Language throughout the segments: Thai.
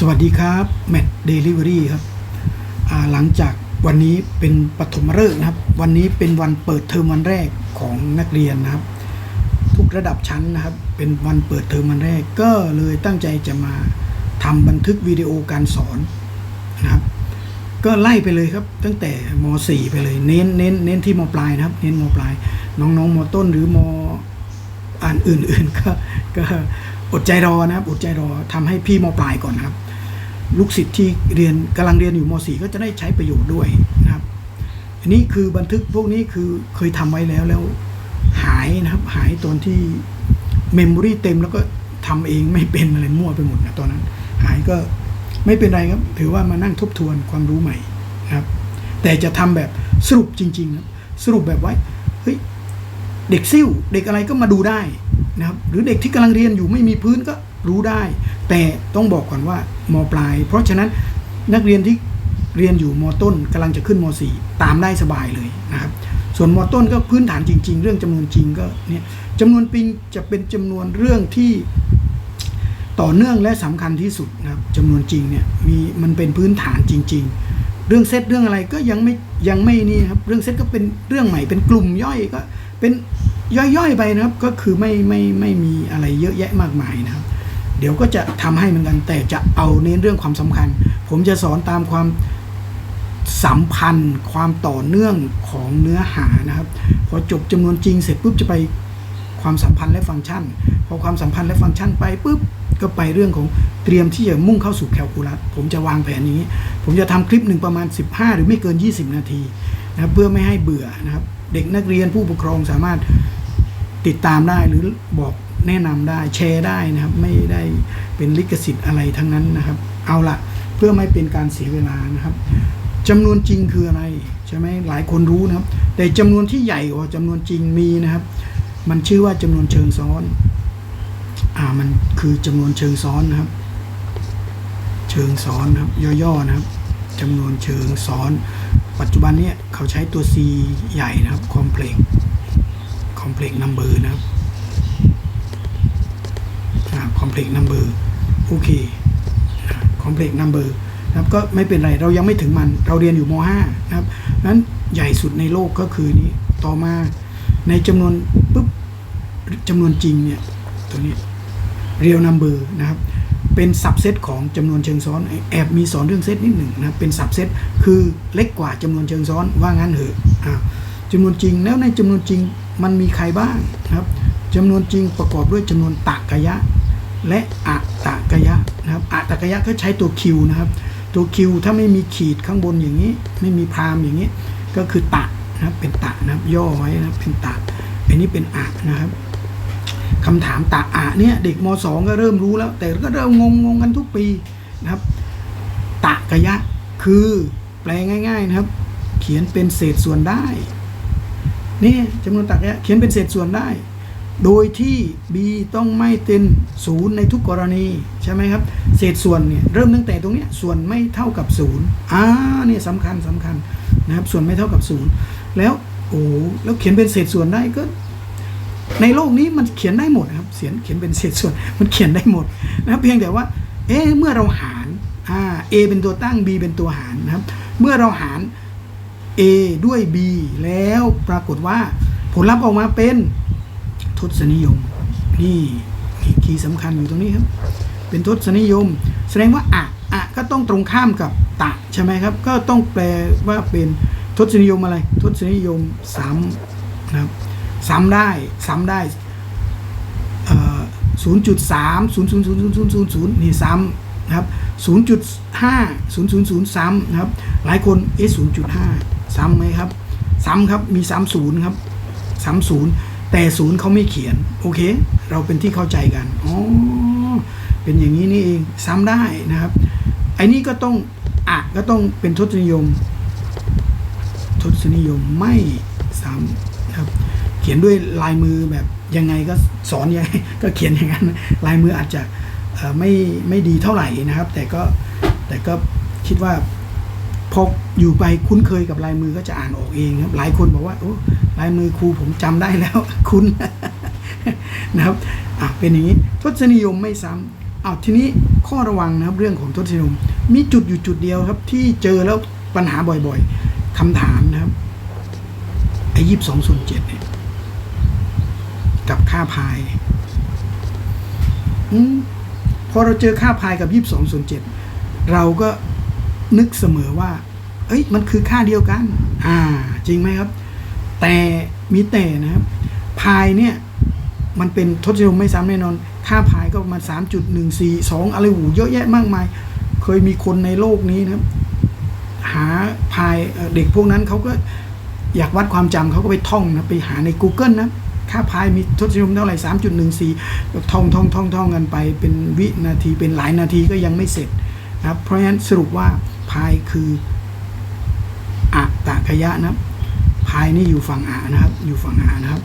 สวัสดีครับแมทเดลิเวอรี่ครับหลังจากวันนี้เป็นปฐมฤกษ์นะครับ วันนี้เป็นวันเปิดเทอมวันแรกของนักเรียนนะครับ ทุกระดับชั้นนะครับ เป็นวันเปิดเทอมวันแรก ก็เลยตั้งใจจะมาทำบันทึกวิดีโอการสอนนะครับ ก็ไล่ไปเลยครับ ตั้งแต่ม .4 ไปเลย เน้นเน้นเน้นที่มปลายนะครับ เน้นมปลาย น้องๆมต้นหรือมอ่านอื่นๆก็ก็อดใจรอนะครับอดใจรอทำให้พี่มปลายก่อนนะครับ ลูกศิษย์ที่เรียนกำลังเรียนอยู่ม .4 ก็จะได้ใช้ประโยชน์ด้วยนะครับ อันนี้คือบันทึกพวกนี้คือเคยทำไว้แล้วแล้วหายนะครับ หายตอนที่เมมโมรีเต็มแล้วก็ทำเองไม่เป็นอะไรมั่วไปหมดนะตอนนั้น หายก็ไม่เป็นไรครับ ถือว่ามานั่งทบทวนความรู้ใหม่นะครับ แต่จะทำแบบสรุปจริงๆครับสรุปแบบไว้เฮ้ยเด็กซิ่วเด็กอะไรก็มาดูได้นะครับ หรือเด็กที่กำลังเรียนอยู่ไม่มีพื้นก็ รู้ได้ แต่ต้องบอกก่อนว่ามปลาย เพราะฉะนั้นนักเรียนที่เรียนอยู่มต้นกำลังจะขึ้นม .4 ตามได้สบายเลยนะครับ ส่วนมต้นก็พื้นฐานจริง ๆ เรื่องจำนวนจริงก็เนี่ยจำนวนปิงจะเป็นจำนวนเรื่องที่ต่อเนื่องและสำคัญที่สุดนะครับจำนวนจริงเนี่ยมีมันเป็นพื้นฐานจริง ๆ เรื่องเซตเรื่องอะไรก็ยังไม่ยังไม่นี่ครับเรื่องเซตก็เป็นเรื่องใหม่เป็นกลุ่มย่อยก็เป็นย่อยๆไปนะครับก็คือไม่ไม่ไม่มีอะไรเยอะแยะมากมายนะครับ เดี๋ยวก็จะทำให้เหมือนกัน แต่จะเอาเน้นเรื่องความสำคัญ ผมจะสอนตามความสัมพันธ์ ความต่อเนื่องของเนื้อหานะครับ พอจบจำนวนจริงเสร็จปุ๊บจะไปความสัมพันธ์และฟังก์ชัน พอความสัมพันธ์และฟังก์ชันไปปุ๊บก็ไปเรื่องของเตรียมที่จะมุ่งเข้าสู่แคลคูลัส ผมจะวางแผนนี้ ผมจะทำคลิปหนึ่งประมาณ 15 หรือไม่เกิน 20 นาทีนะเพื่อไม่ให้เบื่อนะครับ เด็กนักเรียนผู้ปกครองสามารถติดตามได้หรือบอก แนะนำได้แชร์ได้นะครับ ไม่ได้เป็นลิขสิทธิ์อะไรทั้งนั้นนะครับ เอาละเพื่อไม่เป็นการเสียเวลานะครับจำนวนจริงคืออะไรใช่ไหมหลายคนรู้นะครับ แต่จำนวนที่ใหญ่กว่าจำนวนจริงมีนะครับ มันชื่อว่าจำนวนเชิงซ้อน อ่ามันคือจำนวนเชิงซ้อนนะครับ เชิงซ้อนนะครับ ย่อๆนะครับจำนวนเชิงซ้อน ปัจจุบันเนี้เขาใช้ตัว C ใหญ่นะครับ complex complex number นะครับ complex number โอเคอ่า complex number นะครับก็ไม่เป็นไรเรายังไม่ถึงมันเราเรียนอยู่ม .5 นะครับนั้นใหญ่สุดในโลกก็คือนี้ต่อมาในจำนวนปุ๊บจำนวนจริงเนี่ยตัวนี้ real number นะครับเป็นสับเซตของจำนวนเชิงซ้อนแอบมีสอนเรื่องเซตนิดหนึ่งนะเป็นสับเซตคือเล็กกว่าจำนวนเชิงซ้อนว่างั้นเหอะอ่าจำนวนจริงแล้วในจำนวนจริงมันมีใครบ้างนะครับจำนวนจริงประกอบด้วยจำนวนตากะยะ และอะตกยะนะครับอะตากยะก็ใช้ตัวคิวนะครับตัวคิวถ้าไม่มีขีดข้างบนอย่างนี้ ไม่มีพรามอย่างนี้ ก็คือตะนะครับเป็นตะนะครับย่อไว้นะเป็นตะอันนี้เป็นอะนะครับคำถามตะอะเนี่ยเด็กม .2 ก็เริ่มรู้แล้ว แต่ก็เริ่มงงงงกันทุกปีนะครับตะกะยะคือแปลง่าย ๆนะครับ เขียนเป็นเศษส่วนได้นี่จำนวนตะกะยะเขียนเป็นเศษส่วนได้ โดยที่ b ต้องไม่เป็นศูนย์ในทุกกรณีใช่ไหมครับ เศษส่วนเนี่ยเริ่มตั้งแต่ตรงนี้ส่วนไม่เท่ากับศูนย์อ่าเนี่ยสำคัญสำคัญนะครับ ส่วนไม่เท่ากับศูนย์แล้วโอ้แล้วเขียนเป็นเศษส่วนได้ก็ ในโลกนี้มันเขียนได้หมดครับเขียนเขียนเป็นเศษส่วนมันเขียนได้หมดนะครับเพียงแต่ว่า เอ๊ะเมื่อเราหารอ่า a เป็นตัวตั้ง b เป็นตัวหารนะครับ เมื่อเราหาร a ด้วย b แล้วปรากฏว่าผลลัพธ์ออกมาเป็น ทศนิยม นี่คีย์สำคัญอยู่ตรงนี้ครับ เป็นทศนิยม แสดงว่าอะอะก็ต้องตรงข้ามกับตะใช่ไหมครับ ก็ต้องแปลว่าเป็นทศนิยมอะไร ทศนิยมซ้ำนะครับซ้ำได้ซ้ำได้ศูนย์จุดสามศูนย์ศูนย์ศูนย์ศูนย์ศูนย์ศูนย์ศูนย์นี่ซ้ำนะครับศูนย์จุดห้าศูนย์ศูนย์ศูนย์ซ้ำนะครับ หลายคนเอ๊ะศูนย์จุดห้าซ้ำไหมครับ ซ้ำครับ มีซ้ำศูนย์ครับซ้ำศูนย์ แต่ศูนย์เขาไม่เขียน โอเค เราเป็นที่เข้าใจกันอ๋อเป็นอย่างนี้นี่เองซ้ำได้นะครับไอ้นี่ก็ต้องอะก็ต้องเป็นทศนิยม ทศนิยมไม่ซ้ำนะครับ เขียนด้วยลายมือแบบยังไงก็สอนยังไงก็เขียนอย่างนั้นลายมืออาจจะไม่ไม่ดีเท่าไหร่นะครับ แต่ก็แต่ก็คิดว่าพออยู่ไปคุ้นเคยกับลายมือก็จะอ่านออกเองครับ หลายคนบอกว่าโอ้ ลายมือครูผมจำได้แล้ว คุ้นะครับอะเป็นอย่างนี้ทศนิยมไม่ซ้ำอ้าทีนี้ข้อระวังนะครับเรื่องของทศนิยม มีจุดอยู่จุดเดียวครับ ที่เจอแล้วปัญหาบ่อยๆคำถามนะครับไอ้ยี่สิบสองส่วนเจ็ดเนี่ยกับค่าพายอมพอเราเจอค่าพายกับยี่สิบสองส่วนเจ็ดเราก็นึกเสมอว่า เอ้ยมันคือค่าเดียวกัน อ่า จริงไหมครับ แต่มีแต่นะครับ พายเนี่ย มันเป็นทศนิยมไม่ซ้ำแน่นอน ค่าพายก็ประมาณ 3.142 อะไรหูเยอะแยะมากมาย เคยมีคนในโลกนี้นะครับ หาพายเด็กพวกนั้นเขาก็อยากวัดความจำเขาก็ไปท่องนะไปหาใน Google นะค่าพายมีทศนิยมเท่าไหร่3.14ท่องท่องท่องท่องกันไป เป็นวินาทีเป็นหลายนาทีก็ยังไม่เสร็จนะครับเพราะฉะนั้นสรุปว่าพายคืออะตะกยะนะ พายนี่อยู่ฝั่งอานะครับ อยู่ฝั่งอานะครับ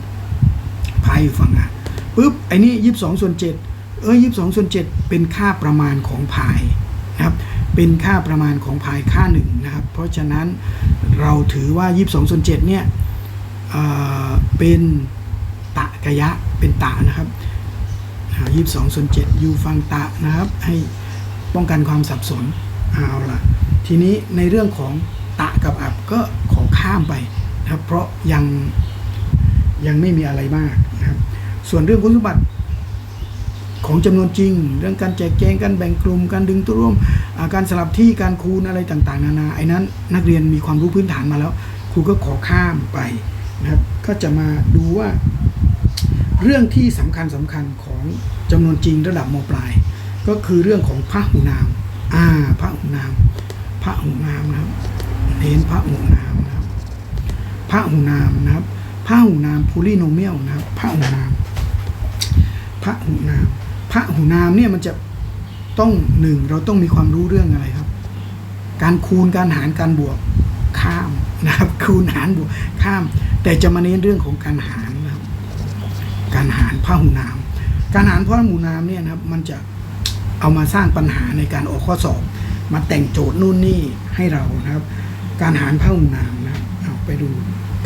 พายอยู่ฝั่งอาปุ๊บไอ้นี่ยี่สิบสองส่วนเจ็ดเอ้ยยี่สิบสองส่วนเจ็ดเป็นค่าประมาณของพายนะครับ เป็นค่าประมาณของพายค่าหนึ่งนะครับ เพราะฉะนั้นเราถือว่ายี่สิบสองส่วนเจ็ดเนี่ยเอ่อเป็นตะกะยะเป็นตะนะครับยี่สิบสองส่วนเจ็ดอยู่ฝั่งตะนะครับ ให้ป้องกันความสับสนเอาล่ะ ทีนี้ในเรื่องของตะกับอับก็ขอข้ามไป นะครับ เพราะยังยังไม่มีอะไรมากนะครับ ส่วนเรื่องคุณสมบัติของจำนวนจริง เรื่องการแจกแจงการแบ่งกลุ่มการดึงตัวร่วมการสลับที่การคูณอะไรต่างๆ นานาไอ้นั้น นักเรียนมีความรู้พื้นฐานมาแล้ว ครูก็ขอข้ามไปนะครับ ก็จะมาดูว่า เรื่องที่สำคัญสำคัญของจำนวนจริงระดับมปลาย ก็คือเรื่องของพระหูนาม อ่าพระหูนามพระหูนามนะครับเน้นพระหูนาม รับพระหูนามนะครับพระหูนามพูลิโนเมียลนะครับพระหูนามพระหูนามพระหูนามเนี่ยมันจะต้องหนึ่งเราต้องมีความรู้เรื่องอะไรครับ การคูณการหารการบวกข้ามนะครับ คูณหารบวกข้าม แต่จะมาเน้นเรื่องของการหารนะครับ การหารพหูนาม การหารพหูนามเนี่ยนะครับ มันจะเอามาสร้างปัญหาในการออกข้อสอบ มาแต่งโจทย์นู่นนี่ให้เรานะครับ การหารพหูนามนะครับเอาไปดู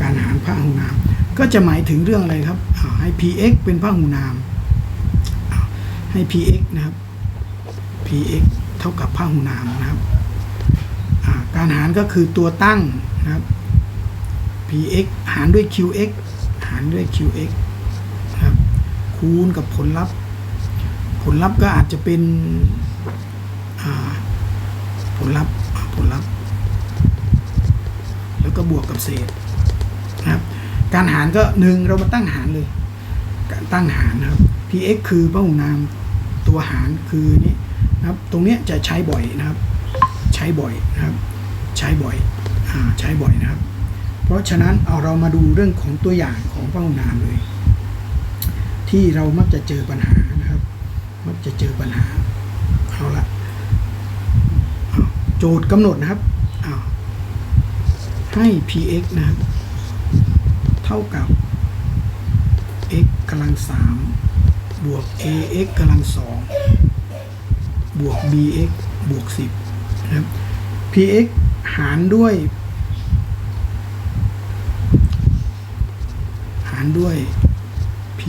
การหารพหูนาม ก็จะหมายถึงเรื่องอะไรครับให้ px เป็นพหูนามให้ px นะครับ px เท่ากับพหูนามนะครับการหารก็คือตัวตั้งนะครับ px หารด้วย qx หารด้วย qx นะครับคูณกับผลลัพธ์ ผลลัพธ์ก็อาจจะเป็นผลลัพธ์ผลลัพธ์ แล้วก็บวกกับเศษ นะครับ การหารก็หนึ่งเรามาตั้งหารเลย การตั้งหารนะครับ px คือพหูนามตัวหารคือนี้นะครับ ตรงนี้จะใช้บ่อยนะครับ ใช้บ่อยนะครับ ใช้บ่อยอ่าใช้บ่อยนะครับ เพราะฉะนั้นเอาเรามาดูเรื่องของตัวอย่างของพหูนามเลย ที่เรามักจะเจอปัญหานะครับ มักจะเจอปัญหาเอาละโจทย์กำหนดนะครับให้ px นะครับ เท่ากับ x กำลังสามบวก ax กำลังสองบวก bx บวกสิบนะครับ px หารด้วย หารด้วย p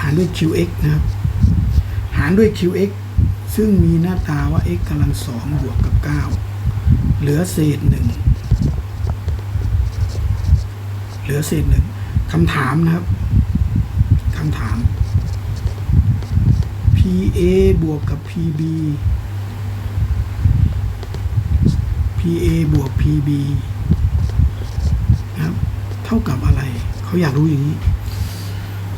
หารด้วย qx นะครับ หารด้วย qx ซึ่งมีหน้าตาว่า x กำลังสองบวกกับ 9 เหลือเศษหนึ่งเหลือเศษหนึ่ง คำถามนะครับคำถาม PA บวกกับ PB PA บวก PB นะครับ เท่ากับอะไร เขาอยากรู้อย่างนี้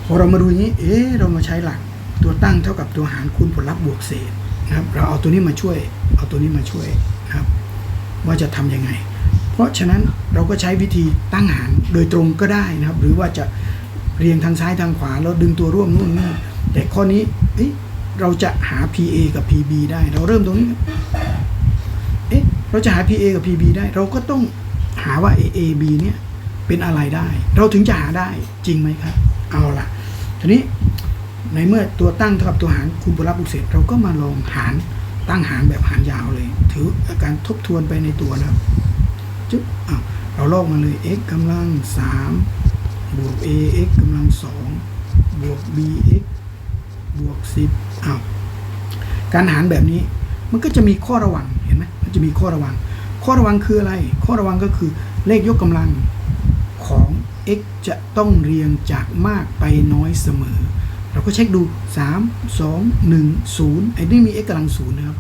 พอเรามาดูอย่างนี้ เอ๊ะ เรามาใช้หลัก ตัวตั้งเท่ากับตัวหารคูณผลลัพธ์บวกเศษนะครับ เราเอาตัวนี้มาช่วย เอาตัวนี้มาช่วยนะครับ ว่าจะทำยังไง ราะฉะนั้นเราก็ใช้วิธีตั้งหารโดยตรงก็ได้นะครับ หรือว่าจะเรียงทางซ้ายทางขวาแล้วดึงตัวร่วมนู่นนี่แต่ข้อนี้เอ๊ะเราจะหา PA กับ PB ได้ เราเริ่มตรงนี้เอ๊ะเราจะหา PA กับ PB ได้ เราก็ต้องหาว่า AA B เนี่ยเป็นอะไรได้ เราถึงจะหาได้จริงไหมครับ เอาล่ะ ทีนี้ในเมื่อตัวตั้งเท่ากับตัวหารคูณผลลัพธ์บวกเศษเราก็มาลองหารตั้งหารแบบหารยาวเลย ถืออาการทบทวนไปในตัวนะครับ จุ๊บอะเราลอกมาเลย x กำลัง3บวก ax กำลัง2บวก bx บวก10อ้าวการหารแบบนี้มันก็จะมีข้อระวังเห็นไหมมันจะมีข้อระวัง ข้อระวังคืออะไร ข้อระวังก็คือเลขยกกำลังของ x จะต้องเรียงจากมากไปน้อยเสมอ เราก็เช็คดู 3 2 1 0ไอ้นี่มี x กำลังศูนย์นะครับ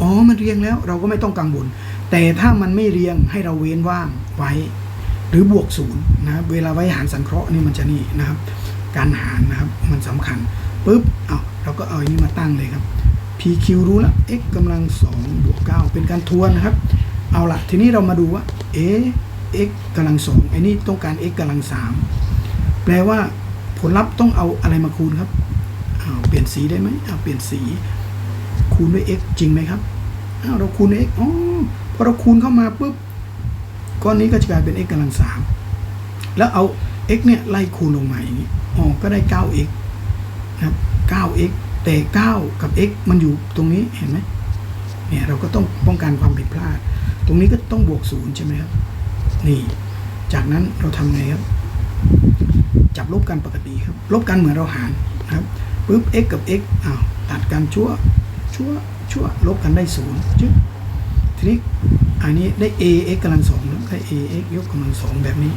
อ๋อ มันเรียงแล้วเราก็ไม่ต้องกังวล แต่ถ้ามันไม่เรียงให้เราเว้นว่างไว้ หรือบวกศูนย์นะครับเวลาไว้หารสังเคราะห์นี่มันจะนี่นะครับ การหารนะครับมันสำคัญปุ๊บเอาเราก็เอาอันนี้มาตั้งเลยครับ PQ รู้แล้ว x กำลัง2บวก9เป็นการทวนนะครับ เอาละทีนี้เรามาดูว่าเอ๊ x กำลัง2ไอ้นี่ต้องการ x กำลัง3แปลว่าผลลัพธ์ต้องเอาอะไรมาคูณครับเปลี่ยนสีได้ไหมเปลี่ยนสี คูณด้วย x จริงไหมครับเราคูณด้วย x อ๋อ พอเราคูณเข้ามาปุ๊บก้อนนี้ก็จะกลายเป็น x กำลัง3แล้วเอา x เนี่ยไล่คูณลงมาอย่างนี้อ๋อก็ได้ 9x นะครับ 9x แต่ 9 กับ x มันอยู่ตรงนี้เห็นไหมเนี่ยเราก็ต้องป้องกันความผิดพลาด ตรงนี้ก็ต้องบวกศูนย์ใช่ไหมครับ นี่ จากนั้นเราทำไงครับ จับลบกันปกติครับ ลบกันเหมือนเราหารนะครับปุ๊บ x กับ x อ้าวตัดกันชั่วชั่วชั่วลบกันได้ศูนย์จึ๊บ ทีนี้อันนี้ได้ a x กำลังสองแล้วได้ a x ยกกำลังสองแบบนี้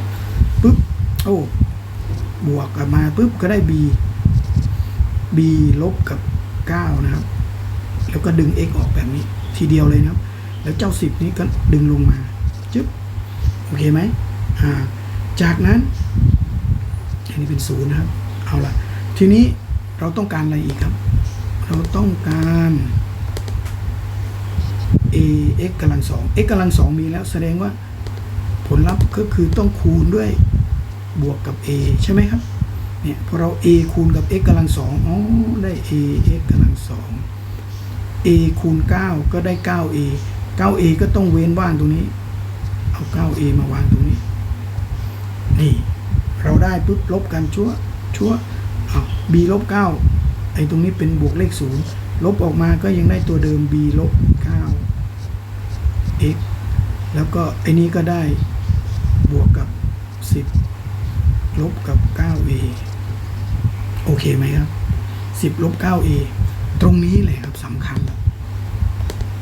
ปุ๊บโอ้บวกกลับมาปุ๊บก็ได้ b b ลบกับ 9 นะครับ แล้วก็ดึง x ออกแบบนี้ ทีเดียวเลยนะครับ แล้วเจ้า 10 นี้ก็ดึงลงมาจึ๊บโอเคไหมอ่าจากนั้น อันนี้เป็นศูนย์นะครับ เอาละทีนี้เราต้องการอะไรอีกครับ เราต้องการ a x กำลังสอง x กำลังสองมีแล้วแสดงว่าผลลัพธ์ก็คือต้องคูณด้วยบวกกับ a ใช่ไหมครับ เนี่ยพอเรา a คูณกับ x กำลังสองอ๋อได้ a x กำลังสอง a คูณ 9 ก็ได้ 9a 9a ก็ต้องเว้นว่างตรงนี้ เอา 9a มาวางตรงนี้ นี่ เราได้ปุ๊บลบกันชั่วชั่วเอา b ลบ9ไอ้ตรงนี้เป็นบวกเลขศูนย์ ลบออกมาก็ยังได้ตัวเดิม b ลบ9 x แล้วก็ไอ้นี้ก็ได้บวกกับ 10 ลบกับ 9a โอเคไหมครับ 10 ลบ 9a ตรงนี้เลยครับสำคัญ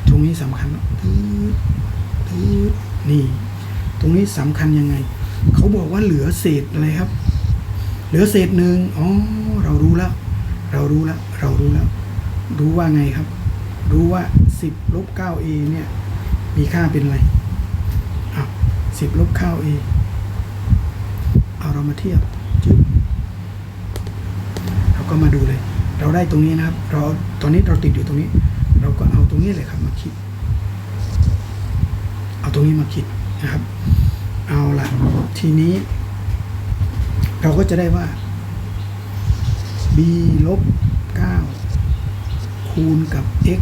ตรงนี้สำคัญแล้วตืดตืดนี่ ตรงนี้สำคัญยังไง เขาบอกว่าเหลือเศษอะไรครับ เหลือเศษหนึ่งอ๋อ เรารู้แล้ว เรารู้แล้ว เรารู้แล้ว รู้ว่าไงครับรู้ว่า 10ลบ 9a เนี่ย มีค่าเป็นอะไรอ้าว10ลบ 9a เอาเรามาเทียบจึ๊บเราก็มาดูเลย เราได้ตรงนี้นะครับ เราตอนนี้เราติดอยู่ตรงนี้ เราก็เอาตรงนี้เลยครับมาคิด เอาตรงนี้มาคิดนะครับ เอาละทีนี้ เราก็จะได้ว่า b ลบ9 คูณกับ x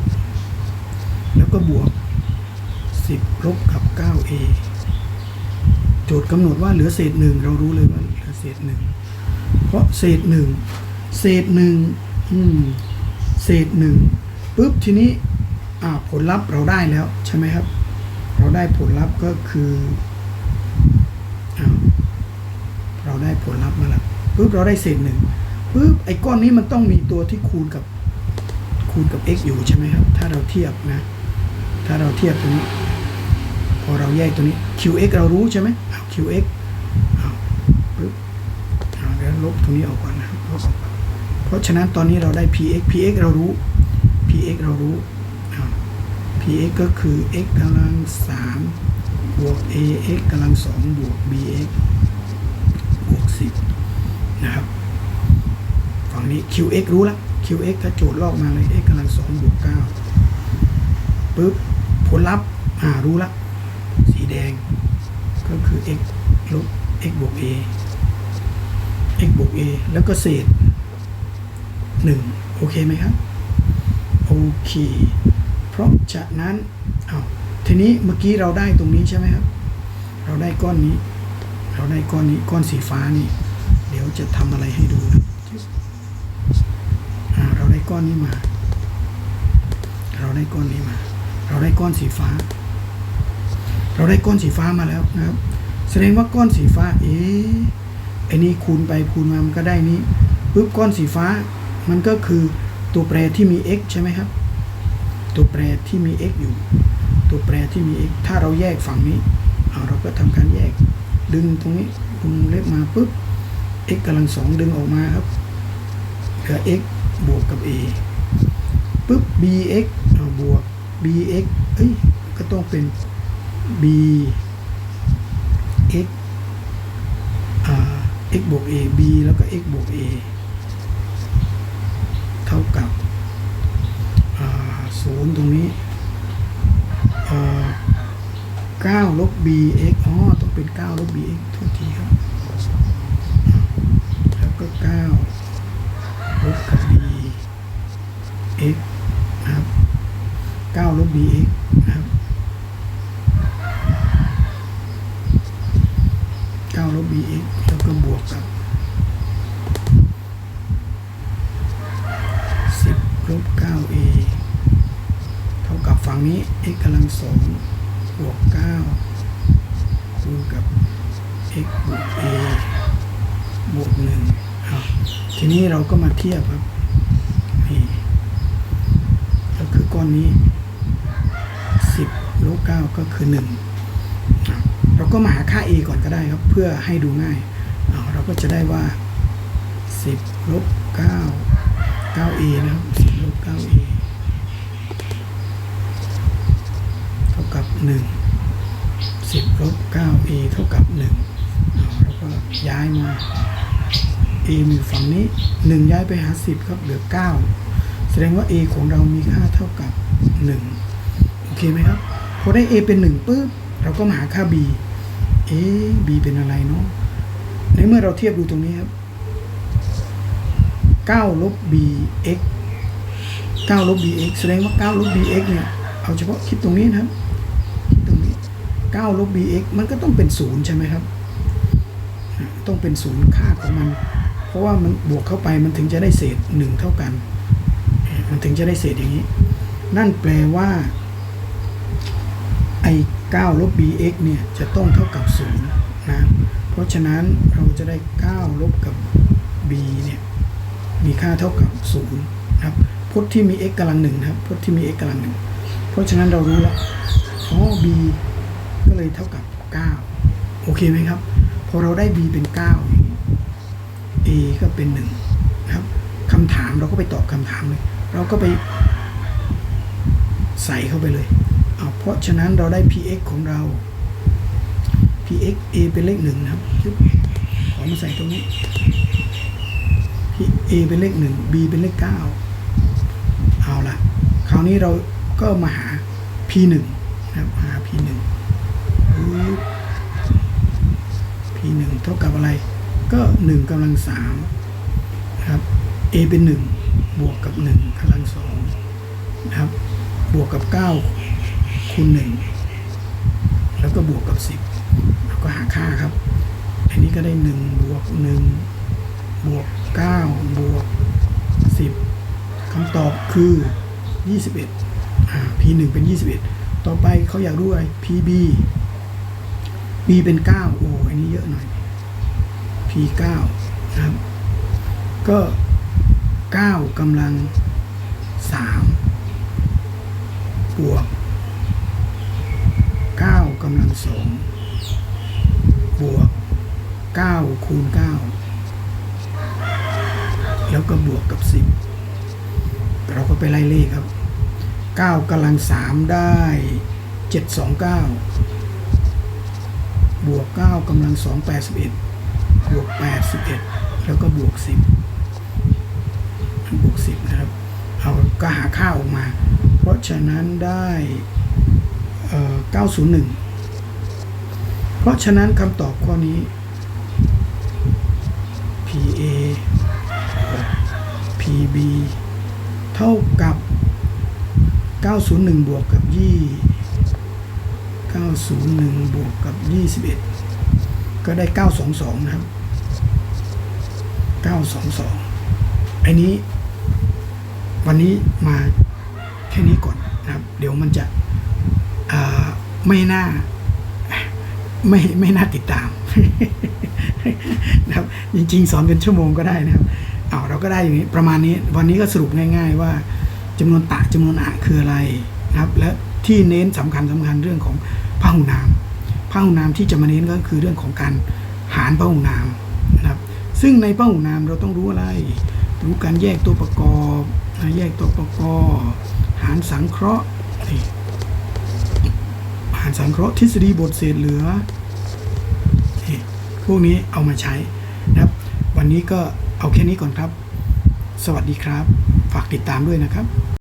แล้วก็บวก 10ลบกับ 9a โจทย์กำหนดว่าเหลือเศษหนึ่งเรารู้เลยว่าเหลือเศษหนึ่งเพราะเศษหนึ่งเศษหนึ่งอืมเศษหนึ่งปุ๊บทีนี้อ่าผลลัพธ์เราได้แล้วใช่ไหมครับ เราได้ผลลัพธ์ก็คืออ้าเราได้ผลลัพธ์มาแล้วปุ๊บเราได้เศษหนึ่งปุ๊บไอ้ก้อนนี้มันต้องมีตัวที่คูณกับ คูณกับ x อยู่ใช่ไหมครับ ถ้าเราเทียบนะ ถ้าเราเทียบตรงนี้ พอเราแยกตัวนี้ qx เรารู้ใช่ไหมเอา qx เอาปึ๊บเอาแล้วลบตรงนี้ออกก่อนนะครับลบออกเพราะฉะนั้นตอนนี้เราได้ px px เรารู้ px เรารู้ px ก็คือ x กำลัง3บวก ax กำลัง2บวก bx บวก10นะครับ ฝั่งนี้ qx รู้แล้ว qx ถ้าโจทย์ลอกมาเลย x กำลัง2บวก9ปึ๊บผลลัพธ์อ่ารู้ละ สีแดง ก็คือ x ลบ x บวก a x บวก a แล้วก็เศษ1โอเคไหมครับ โอเค เพราะฉะนั้นเอาทีนี้เมื่อกี้เราได้ตรงนี้ใช่ไหมครับ เราได้ก้อนนี้ เราได้ก้อนนี้ก้อนสีฟ้านี่ เดี๋ยวจะทำอะไรให้ดูนะ ก้อนนี้มา เราได้ก้อนนี้มา เราได้ก้อนสีฟ้า เราได้ก้อนสีฟ้ามาแล้วนะครับ แสดงว่าก้อนสีฟ้า เอ๊ะไอ้นี่คูณไปคูณมามันก็ได้นี้ปุ๊บก้อนสีฟ้า มันก็คือตัวแปรที่มี x ใช่ไหมครับ ตัวแปรที่มี x อยู่ ตัวแปรที่มี x ถ้าเราแยกฝั่งนี้เอาเราก็ทำการแยก ดึงตรงนี้วงเล็บมาปุ๊บ x กำลังสองดึงออกมาครับเหลือ x บวกกับ a ปุ๊บ bx เอาบวก bx เอ้ยก็ต้องเป็น b x อ่า x บวก a b แล้วก็ x บวก a เท่ากับอ่าศูนย์ตรงนี้อ่า9ลบ bx อ๋อต้องเป็น9ลบ bx ทุกทีครับ แล้วก็9ลบกับ b x นะครับ9ลบ bx นะครับ9ลบ bx แล้วก็บวกกับ10ลบ 9a เท่ากับฝั่งนี้ x กำลังสองบวก 9 คูณกับ x บวก a บวกหนึ่งเอาทีนี้เราก็มาเทียบครับ ก้อนนี้ 10ลบ9ก็คือ 1 เราก็มาหาค่า a ก่อนก็ได้ครับ เพื่อให้ดูง่ายเาเราก็จะได้ว่า 10ลบ9 9a นะครับ10ลบ 9a เท่ากับ 1 10ลบ 9a เท่ากับ 1เอาก็ย้ายมา a มีอยู่ฝั่งนี้ 1 ย้ายไปหา 10 ครับเหลือ 9 ดงว่า a ของเรามีค่าเท่ากับ 1 โอเคไหมครับ พอได้ a เป็น1ปุ๊บเราก็มาหาค่า b เอ๊ b เป็นอะไรเนาะในเมื่อเราเทียบดูตรงนี้ครับ9ลบ bx 9ลบ bx แสดงว่า9ลบ bx เนี่ย เอาเฉพาะคิดตรงนี้นะครับคิดตรงนี้9ลบ bx มันก็ต้องเป็น0ใช่ไหมครับ ต้องเป็นศูนย์ค่าของมัน เพราะว่ามันบวกเข้าไปมันถึงจะได้เศษหนึ่งเท่ากัน มันถึงจะได้เศษอย่างนี้ นั่นแปลว่าไอ้9ลบ bx เนี่ยจะต้องเท่ากับ0นะ เพราะฉะนั้นเราจะได้9ลบกับ b เนี่ยมีค่าเท่ากับ0นะครับพจน์ที่มี x กำลังหนึ่งนะครับพจน์ที่มี x กำลังหนึ่งเพราะฉะนั้นเรารู้แล้วอ๋อ b ก็เลยเท่ากับ 9 โอเคไหมครับ พอเราได้ b เป็น9อย่า a ก็เป็น1นะครับคำถามเราก็ไปตอบคำถามเลย เราก็ไปใส่เข้าไปเลยเอาเพราะฉะนั้นเราได้ px ของเรา px a เป็นเลขหนึ่งนะครับขอมาใส่ตรงนี้ p a เป็นเลขหนึ่ง b เป็นเลขเก้าเอาละคราวนี้เราก็มาหา p หนึ่งนะครับหา p หนึ่ง p หนึ่งเท่ากับอะไร ก็หนึ่งกำลังสามนะครับ a เป็นหนึ่ง บวกกับหนึ่งกำลังสองนะครับ บวกกับเก้าคูณหนึ่งแล้วก็บวกกับสิบแล้วก็หาค่าครับ อันนี้ก็ได้หนึ่งบวกหนึ่งบวกเก้าบวกสิบคำตอบคือยี่สิบเอ็ดอ่า p หนึ่งเป็นยี่สิบเอ็ดต่อไปเขาอยากรู้อะไร pb b เป็นเก้าโอ้อันนี้เยอะหน่อย p เก้านะครับ ก็ เก้ากำลังสามบวกเก้ากำลังสองบวกเก้าคูณเก้าแล้วก็บวกกับสิบเราก็ไปไล่เลขครับเก้ากำลังสามได้เจ็ดสองเก้าบวกเก้ากำลังสองแปดสิบเอ็ดบวกแปดสิบเอ็ดแล้วก็บวกสิ บบวกสิบนะครับเอาก็หาค่าออกมา เพราะฉะนั้นได้เ901 เพราะฉะนั้นคำตอบข้อนี้ PA PB เท่ากับ 901 บวกกับ2 901 บวกกับ 21 ก็ได้ 922 นะครับ 922 อันนี้ วันนี้มาแค่นี้ก่อนนะครับ เดี๋ยวมันจะไม่น่าไม่ไม่น่าติดตามนะครับจริงๆ สอนเป็นชั่วโมงก็ได้นะครับเอาเราก็ได้อย่างนี้ประมาณนี้ วันนี้ก็สรุปง่าย ๆ ว่าจำนวนตะจำนวนอะคืออะไรนะครับ และที่เน้นสำคัญสำคัญเรื่องของพหุนามพหุนามที่จะมาเน้นก็คือเรื่องของการหารพหุนามนะครับ ซึ่งในพหุนามเราต้องรู้อะไร รู้การแยกตัวประกอบนะแยกตัวประกอบ หารสังเคราะห์นี่หารสังเคราะห์ทฤษฎีบทเศษเหลือนี่พวกนี้เอามาใช้นะครับ วันนี้ก็เอาแค่นี้ก่อนครับ สวัสดีครับ ฝากติดตามด้วยนะครับ